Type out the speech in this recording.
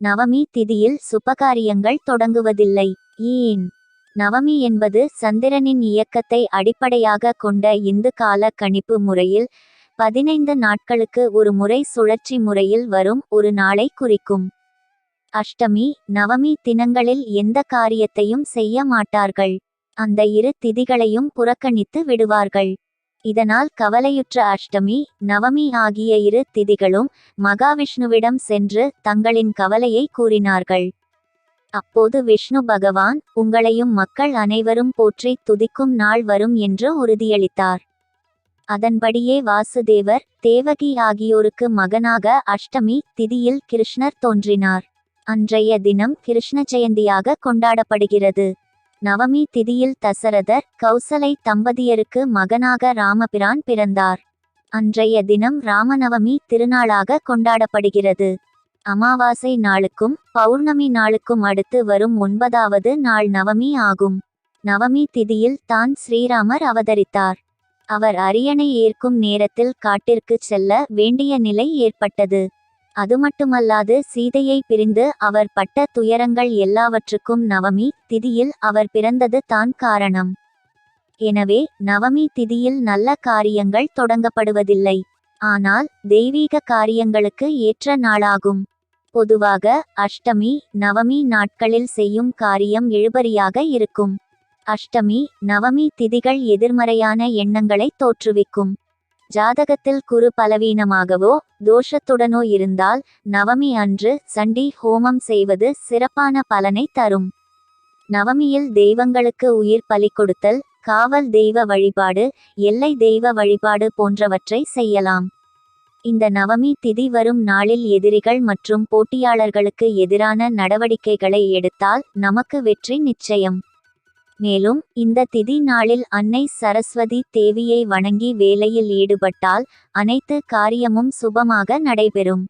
நவமி திதியில் சுபகாரியங்கள் தொடங்குவதில்லை. ஏன் நவமி என்பது சந்திரனின் இயக்கத்தை அடிப்படையாக கொண்ட இந்து கால கணிப்பு முறையில் பதினைந்து நாட்களுக்கு ஒரு முறை சுழற்சி முறையில் வரும் ஒரு நாளை குறிக்கும். அஷ்டமி நவமி தினங்களில் எந்த காரியத்தையும் செய்ய மாட்டார்கள். அந்த இரு திதிகளையும் புறக்கணித்து விடுவார்கள். இதனால் கவலையுற்ற அஷ்டமி நவமி ஆகிய இரு திதிகளும் மகாவிஷ்ணுவிடம் சென்று தங்களின் கவலையை கூறினார்கள். அப்போது விஷ்ணு பகவான் உங்களையும் மக்கள் அனைவரும் போற்றி துதிக்கும் நாள் வரும் என்று உறுதியளித்தார். அதன்படியே வாசுதேவர் தேவகி ஆகியோருக்கு மகனாக அஷ்டமி திதியில் கிருஷ்ணர் தோன்றினார். அன்றைய தினம் கிருஷ்ண ஜெயந்தியாக கொண்டாடப்படுகிறது. நவமி திதியில் தசரதர் கௌசலை தம்பதியருக்கு மகனாக ராமபிரான் பிறந்தார். அன்றைய தினம் ராமநவமி திருநாளாக கொண்டாடப்படுகிறது. அமாவாசை நாளுக்கும் பௌர்ணமி நாளுக்கும் அடுத்து வரும் ஒன்பதாவது நாள் நவமி ஆகும். நவமி திதியில் தான் ஸ்ரீராமர் அவதரித்தார். அவர் அரியணை ஏற்கும் நேரத்தில் காட்டிற்குச் செல்ல வேண்டிய நிலை ஏற்பட்டது. அது மட்டுமல்லாது சீதையை பிரிந்து அவர் பட்ட துயரங்கள் எல்லாவற்றுக்கும் நவமி திதியில் அவர் பிறந்தது தான் காரணம். எனவே நவமி திதியில் நல்ல காரியங்கள் தொடங்கப்படுவதில்லை. ஆனால் தெய்வீக காரியங்களுக்கு ஏற்ற நாளாகும். பொதுவாக அஷ்டமி நவமி நாட்களில் செய்யும் காரியம் இழுபறியாக இருக்கும். அஷ்டமி நவமி திதிகள் எதிர்மறையான எண்ணங்களை தோற்றுவிக்கும். ஜாதகத்தில் குரு பலவீனமாகவோ தோஷத்துடனோ இருந்தால் நவமி அன்று சண்டி ஹோமம் செய்வது சிறப்பான பலனை தரும். நவமியில் தெய்வங்களுக்கு உயிர் பலி கொடுத்தல் காவல் தெய்வ வழிபாடு எல்லை தெய்வ வழிபாடு போன்றவற்றை செய்யலாம். இந்த நவமி திதி வரும் நாளில் எதிரிகள் மற்றும் போட்டியாளர்களுக்கு எதிரான நடவடிக்கைகளை எடுத்தால் நமக்கு வெற்றி நிச்சயம். மேலும் இந்த திதி நாளில் அன்னை சரஸ்வதி தேவியை வணங்கி வேலையில் ஈடுபட்டால் அனைத்து காரியமும் சுபமாக நடைபெறும்.